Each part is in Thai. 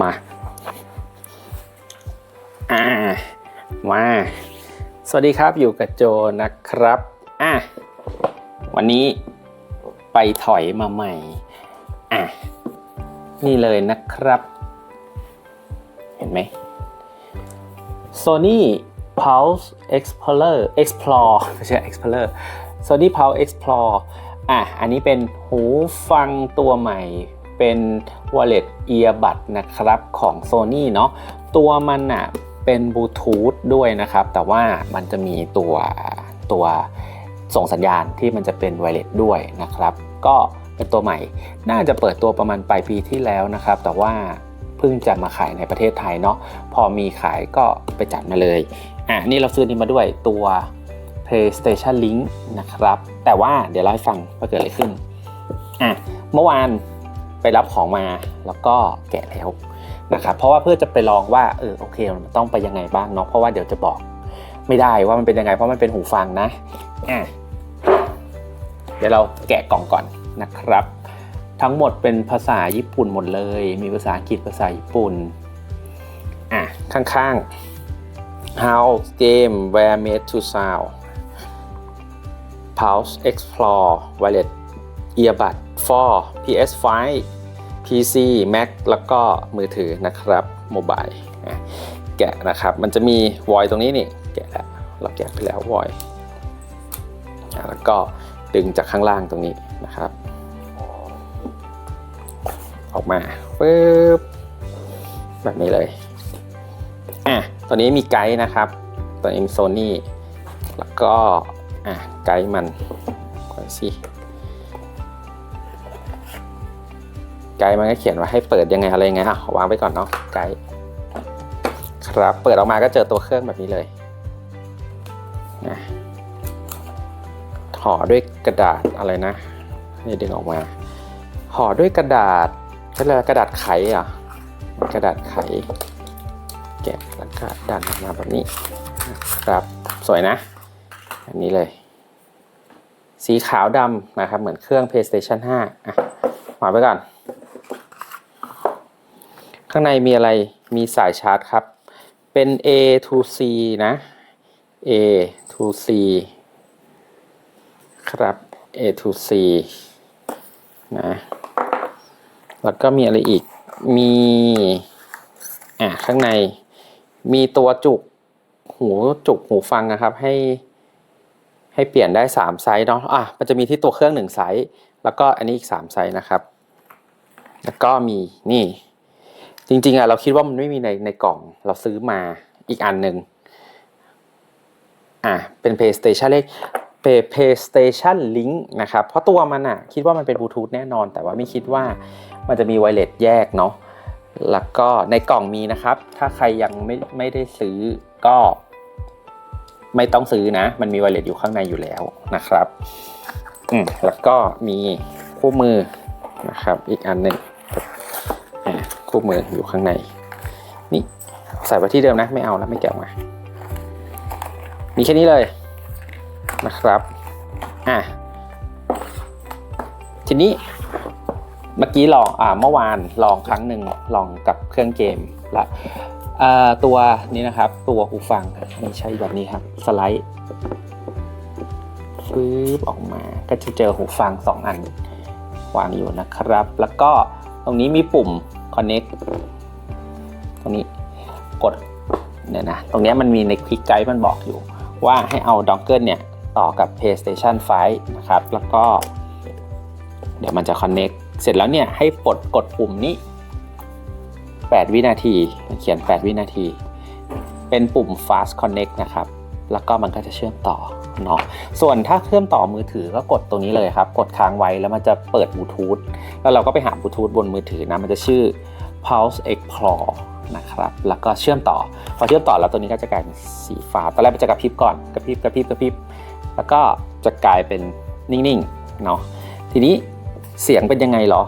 มาอ่ามาสวัสดีครับอยู่กับโจนะครับอะวันนี้ไปถอยมาใหม่อะนี่เลยนะครับ เห็นไหม Sony Pulse Explorer Explore ไม่ใช่ Explorer Sony Pulse Explore อะอันนี้เป็นหูฟังตัวใหม่ เป็น Wallet Earbud นะครับของ Sony เนาะตัวมันอะเป็นบลูทูธด้วยนะครับ แต่ว่ามันจะมีตัวตัวส่งสัญญาณที่มันจะเป็นไวเลสด้วยนะครับ ก็เป็นตัวใหม่ น่าจะเปิดตัวประมาณปลายปีที่แล้วนะครับ แต่ว่าเพิ่งจะมาขายในประเทศไทยเนาะพอมีขายก็ไปจัดมาเลยอะนี่เราซื้อนี้มาด้วยตัว PlayStation Link นะครับ แต่ว่าเดี๋ยวเล่าให้ฟังว่าเกิดอะไรขึ้นอะเมื่อวาน ไปรับของมาแล้วก็แกะแล้วนะครับเพราะว่าเพื่อจะไปลองว่าเออโอเคมันต้องไปยังไงบ้างเนาะเพราะว่าเดี๋ยวจะบอกไม่ได้ว่ามันเป็นยังไงเพราะมันเป็นหูฟังนะอะเดี๋ยวเราแกะกล่องก่อนนะครับ ทั้งหมดเป็นภาษาญี่ปุ่นหมดเลย มีภาษาอังกฤษภาษาญี่ปุ่นอะข้างๆ How game were made to sound Pulse Explore Wireless Earbud for PS5 PC Mac แล้วก็มือถือนะครับโมบายแกะนะครับ มันจะมีวอยตรงนี้นี่ แกะแล้วเราแกะไปแล้ววอยแล้วก็ดึงจากข้างล่างตรงนี้นะครับ ออกมาปึ๊บแบบนี้เลยอะตัวนี้มีไกด์นะครับตัวนี้โซนี่แล้วก็อะไกด์มันก่อนสิ ไกด์มันก็เขียนว่าให้เปิดยังไงอะไรยังไงอะวางไปก่อนเนาะไกด์ครับเปิดออกมาก็เจอตัวเครื่องแบบนี้เลยนะห่อด้วยกระดาษอะไรนะนี่ดึงออกมาห่อด้วยกระดาษก็เลยกระดาษไขอะกระดาษไขแกะแล้วก็ดันออกมาแบบนี้ครับสวยนะ อันนี้เลย สีขาวดำนะครับ เหมือนเครื่อง PlayStation 5อะวางไว้ก่อน ข้างในมีอะไรมีสายชาร์จครับ เป็น A to C นะ A to C ครับ A to C นะ แล้วก็มีอะไรอีก มี อ่าข้างใน มีตัวจุก หูจุกหูฟังนะครับ ให้ ให้เปลี่ยนได้ 3 ไซส์เนาะ อะ มันจะมีที่ตัวเครื่อง 1 ไซส์ แล้วก็อันนี้อีก 3 ไซส์นะครับ แล้วก็มีนี่ จริงๆอะเราคิดว่ามันไม่มีในในกล่องเราซื้อมาอีกอันหนึ่งอะเป็น PlayStation เลข PlayStation Link นะครับเพราะตัวมันอะคิดว่ามันเป็นบลูทูธแน่นอน แต่ว่าไม่คิดว่ามันจะมีไวเลสแยกเนาะแล้วก็ในกล่องมีนะครับ ถ้าใครยังไม่ไม่ได้ซื้อก็ ไม่ต้องซื้อนะ มันมีไวเลสอยู่ข้างในอยู่แล้วนะครับอืมแล้วก็มีคู่มือนะครับ อีกอันหนึ่ง คู่มืออยู่ข้างใน นี่ใส่ไว้ที่เดิมนะ ไม่เอาแล้วไม่แกะออกมา มีแค่นี้เลยนะครับ อะ ทีนี้เมื่อกี้ลอง อ่า เมื่อวานลองครั้งหนึ่งลองกับเครื่องเกมละตัวนี้นะครับ ตัวหูฟังไม่ใช่แบบนี้ครับ สไลด์ฟืบออกมา ก็จะเจอหูฟัง 2 อัน วางอยู่นะครับ แล้วก็ตรงนี้มีปุ่ม connect ตรงนี้กดเนี่ยนะตรงนี้มันมีในคลิกไกด์มันบอกอยู่ ว่าให้เอาดองเกิลเนี่ย ต่อกับ PlayStation 5 นะครับ แล้วก็ เดี๋ยวมันจะ connect เสร็จแล้วเนี่ย ให้กดกดปุ่มนี้ 8 วินาที เขียน 8 วินาที เป็นปุ่ม fast connect นะครับ แล้วก็มันก็จะเชื่อมต่อ เนาะส่วนถ้าเชื่อมต่อมือถือก็กดตรงนี้เลยครับ กดค้างไว้แล้วมันจะเปิดบลูทูธแล้วเราก็ไปหาบลูทูธบนมือถือนะมันจะชื่อ Pulse Explore นะครับแล้วก็เชื่อมต่อ พอเชื่อมต่อแล้วตัวนี้ก็จะกลายเป็นสีฟ้าตอนแรกมันจะกระพริบก่อนกระพริบกระพริบกระพริบแล้วก็จะกลายเป็นนิ่งๆเนาะทีนี้เสียงเป็นยังไงเหรอ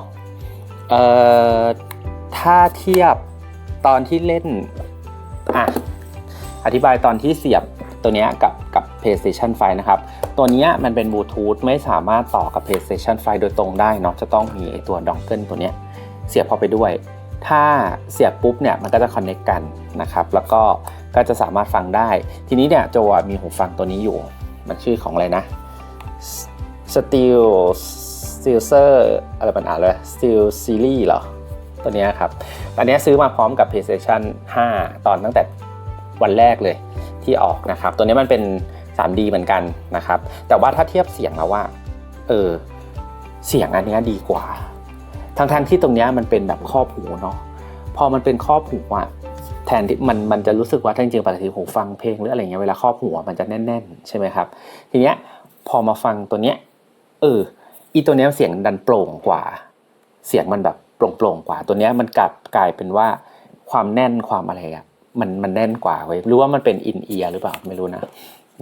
เอ่อถ้าเทียบตอนที่เล่นอะอธิบายตอนที่เสียบตัวเนี้ยกับกับ PlayStation 5นะครับ ตัวนี้มันเป็นบลูทูธไม่สามารถต่อกับ PlayStation 5 โดยตรงได้เนาะจะต้องมีตัวดองเกิลตัวนี้เสียบเข้าไปด้วย ถ้าเสียบปุ๊บเนี่ยมันก็จะคอนเน c t กันนะครับแล้วก็ก็จะสามารถฟังได้ ทีนี้เนี่ยโจมีหูฟังตัวนี้อยู่ มันชื่อของอะไรนะ Steel Steelser อะไรมันอ่านเลย Steel Series เหรอตัวนี้ครับอันนี้ซื้อมาพร้อมกับ PlayStation 5 ตอนตั้งแต่วันแรกเลยที่ออกนะครับ ตัวนี้มันเป็น 3D เหมือนกันนะครับ แต่ว่าถ้าเทียบเสียงแล้วว่า เออ เสียงอันนี้ดีกว่า ทั้งทที่ตรงนี้มันเป็นแบบครอบหูเนาะ พอมันเป็นครอบหูอะแทนที่มันมันจะรู้สึกว่าจริงๆปกติหูฟังเพลงหรืออะไรเงี้ยเวลาครอบหูอะมันจะแน่น ๆ ใช่ไหมครับ ทีเนี้ยพอมาฟังตัวเนี้ยเอออีตัวเนี้ยเสียงดันโปร่งกว่า เสียงมันแบบโปร่งๆกว่า ตัวเนี้ยมันกลับกลายเป็นว่าความแน่นความอะไรอะมันมันแน่นกว่าเว้ยหรือว่ามันเป็นอินเอียร์หรือเปล่าไม่รู้นะ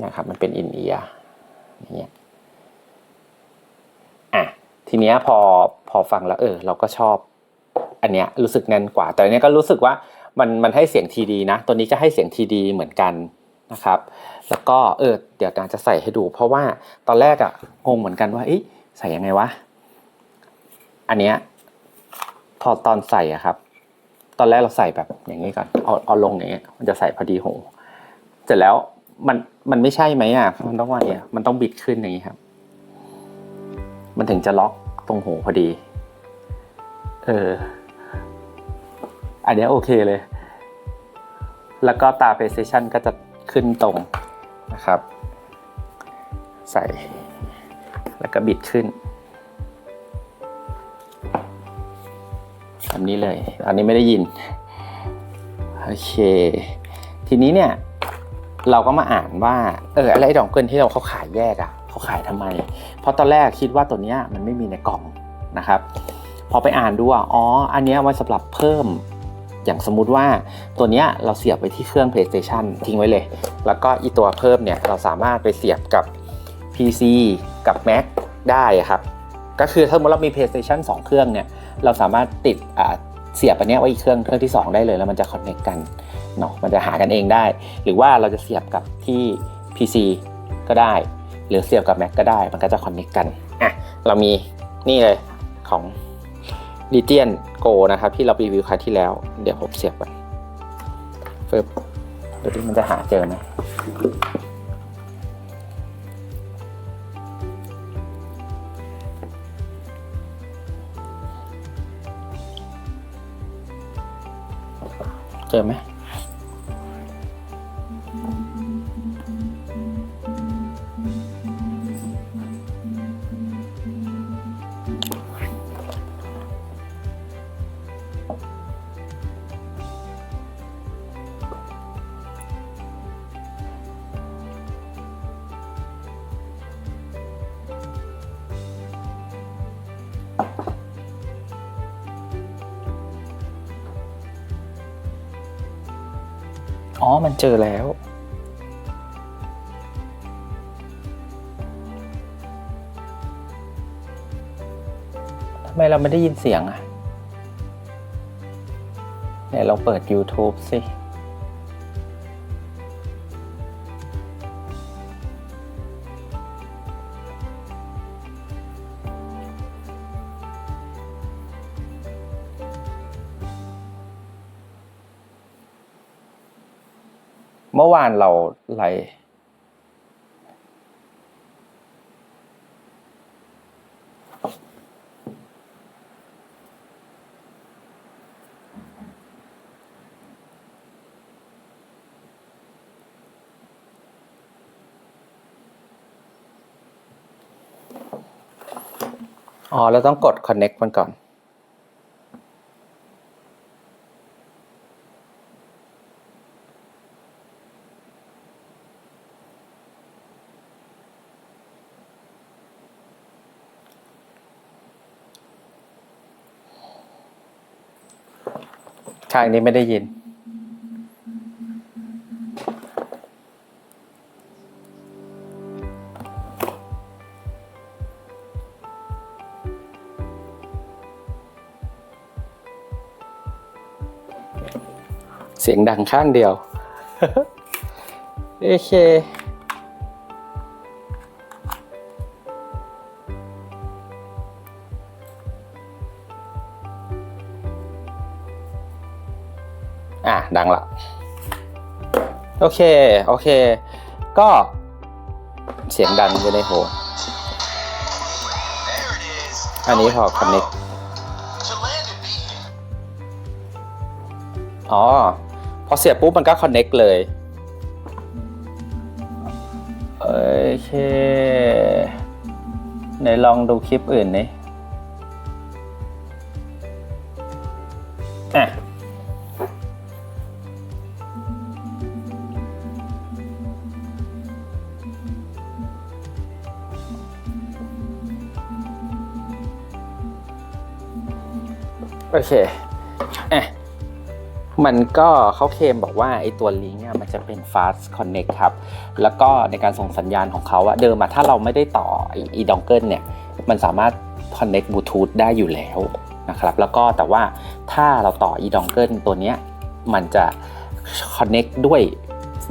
นะครับ มันเป็นอินเอียร์อย่างเงี้ยอะทีเนี้ยพอพอฟังแล้วเออ เราก็ชอบ อันเนี้ยรู้สึกแน่นกว่า แต่อันเนี้ยก็รู้สึกว่ามันมันให้เสียงทีดีนะ ตัวนี้ก็ให้เสียงทีดีเหมือนกันนะครับ แล้วก็เออเดี๋ยวการจะใส่ให้ดู เพราะว่าตอนแรกอะงงเหมือนกันว่าเอ๊ะใส่ยังไงวะอันเนี้ยพอตอนใส่อะครับ ตอนแรกเราใส่แบบอย่างนี้ก่อนเอาเอาลงอย่างเงี้ยมันจะใส่พอดีหูเสร็จแล้ว มันมันไม่ใช่ไหมอะมันต้องว่าเนี่ย มันต้องบิดขึ้นอย่างนี้ครับ มันถึงจะล็อกตรงหูพอดี เออ อันนี้โอเคเลย แล้วก็ตา PlayStation ก็จะขึ้นตรงนะครับ ใส่ แล้วก็บิดขึ้นแบบนี้เลย อันนี้ไม่ได้ยิน โอเค ทีนี้เนี่ย เราก็มาอ่านว่าเอออะไรดองเกิลที่เราเขาขายแยกอะ่ะเขาขายทำไม เพราะตอนแรกคิดว่าตัวเนี้ยมันไม่มีในกล่องนะครับ พอไปอ่านดูอะอ๋ออันเนี้ยไว้สำหรับเพิ่ม อย่างสมมุติว่าตัวเนี้ยเราเสียบไปที่เครื่อง PlayStation ทิ้งไว้เลย แล้วก็อีตัวเพิ่มเนี่ยเราสามารถไปเสียบกับ PC กับ Mac ได้ครับ ก็คือถ้าสมมติเรามี PlayStation 2 เครื่องเนี่ยเราสามารถติดอ่าเสียบอันเนี้ยไว้อีกเครื่องเครื่องที่ 2 ได้เลยแล้วมันจะคอนเน c t กัน เนาะมันจะหากันเองได้ หรือว่าเราจะเสียบกับที่ PC ก็ได้ หรือเสียบกับ Mac ก็ได้ มันก็จะคอนเน c t กันอะเรามีนี่เลยของ d ีเ i ียนโกนะครับ ที่เรารีวิวครั้งที่แล้ว เดี๋ยวผมเสียบก่อนเฟิบเดี๋ยวที่มันจะหาเจอไหมเจอไหม อ๋อ มันเจอแล้ว ทำไมเราไม่ได้ยินเสียงอะไหนลองเปิด YouTube สิ เมื่อวานเราไลอ๋อ เราต้องกด connect มันก่อน ข้างนี้ไม่ได้ยิน เสียงดังข้างเดียว โอเค โอเค โอเค ก็เสียงดังอยู่ในหูอันนี้พอ connect To land and be here. อ๋อ พอเสียบปุ๊บมันก็ connect เลยโอเค ไหนลองดูคลิปอื่นนี่ โอเคอะมันก็เขาเคมบอกว่าไอ้ตัวลิงก์อะมันจะเป็น fast connect ครับ แล้วก็ในการส่งสัญญาณของเขาอะเดิมอะถ้าเราไม่ได้ต่ออีดองเกิลเนี่ย มันสามารถ connect bluetooth ได้อยู่แล้วนะครับ แล้วก็แต่ว่าถ้าเราต่ออีดองเกิลตัวเนี้ย มันจะ connect ด้วย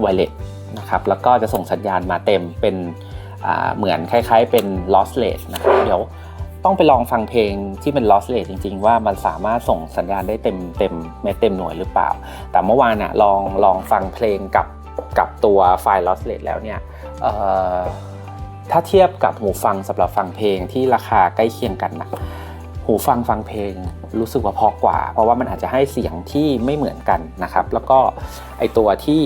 wireless นะครับ แล้วก็จะส่งสัญญาณมาเต็มเป็นเหมือนคล้ายๆเป็น lossless นะครับ เดี๋ยว ต้องไปลองฟังเพลงที่เป็น lossless จริง ๆ ว่ามันสามารถส่งสัญญาณได้เต็มเต็มไม่เต็มหน่วยหรือเปล่า แต่เมื่อวานอะลองลองฟังเพลงกับกับตัวไฟล์ lossless แล้วเนี่ยถ้าเทียบกับหูฟังสำหรับฟังเพลงที่ราคาใกล้เคียงกันนะหูฟังฟังเพลงรู้สึกว่าพอกว่า เพราะว่ามันอาจจะให้เสียงที่ไม่เหมือนกันนะครับ แล้วก็ไอตัวที่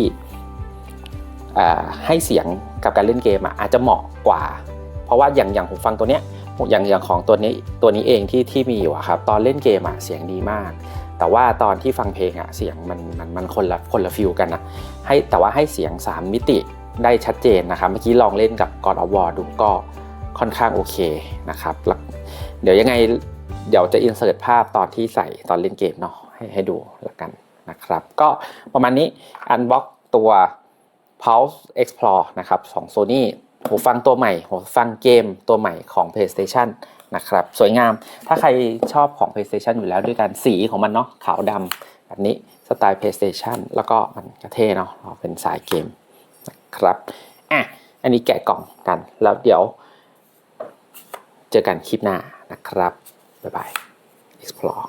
ให้เสียงกับการเล่นเกมอะอาจจะเหมาะกว่า เพราะว่าอย่างอย่างหูฟังตัวเนี้ย อย่างอย่างของตัวนี้ตัวนี้เองที่ที่มีอยู่ครับตอนเล่นเกมอะเสียงดีมาก แต่ว่าตอนที่ฟังเพลงอะเสียงมันมันมันคนละคนละฟิลกันนะให้แต่ว่าให้เสียง 3 มิติได้ชัดเจนนะครับเมื่อกี้ลองเล่นกับ God of War ดูก็ค่อนข้างโอเคนะครับแล้วเดี๋ยวยังไงเดี๋ยวจะอินเสิร์ตภาพตอนที่ใส่ตอนเล่นเกมเนาะให้ให้ดูแล้วกันนะครับ ก็ประมาณนี้อันบ็อกตัว Pulse Explore นะครับของ Sony หูฟังตัวใหม่หูฟังเกมตัวใหม่ของ PlayStation นะครับสวยงามถ้าใครชอบของ PlayStation อยู่แล้วด้วยกันสีของมันเนาะขาวดำแบบนี้สไตล์ PlayStation แล้วก็มันกระเท่เนาะเราเป็นสายเกมนะครับอะอันนี้แกะกล่องกันแล้วเดี๋ยว เจอกันคลิปหน้านะครับ บ๊ายบาย Explore